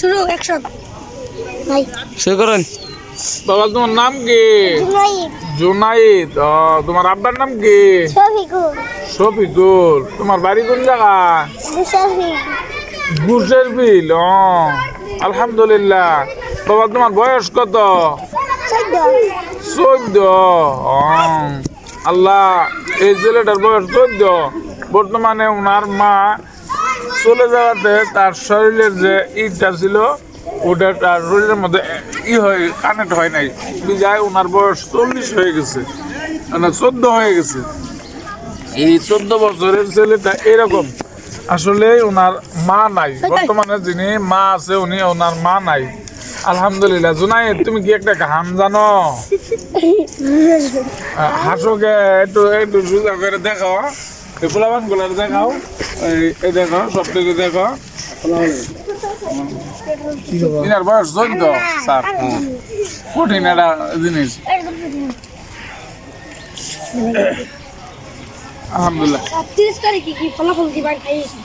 শুরু শুরু করেন। বাবা তোমার নাম কি? জুনাইদ। তোমার আব্বার নাম কি? শফিকুল। তোমার বাড়ি কোন জায়গা? ঘুষের বিল আলহামদুলিল্লাহ। বাবা তোমার বয়স কত? চোদ্দ। আল্লাহ এই ছেলেটার বয়স চোদ্দ। বর্তমানে ওনার মা চলে যাওয়াতে তার শরীরের যে ইটা ছিল ওটা তার শরীরের মধ্যে ই হয় কানেক্ট হয় নাই। বিজায় ওনার বয়স চল্লিশ হয়ে গেছে। মানে চোদ্দ হয়ে গেছে। এই চোদ্দ বছরের ছেলেটা এরকম। আসলে ওনার মা নাই। বর্তমানে যিনি মা আছে উনি ওনার মা নাই। আলহামদুলিল্লাহ। জুনাই তুমি কি একটা ঘাম জানো? হাসোকে একটু একটু সুযোগ করে দেখাও এই ফুলাবানগুলার দেখাও। এই দেখো সব থেকে দেখো ইনার বয়স চোদ্দ স্যার। কঠিন একটা জিনিস। আলহামদুলিল্লাহ। তিরিশ তারিখে কি ফলাফল দিবার খাইয়েছি?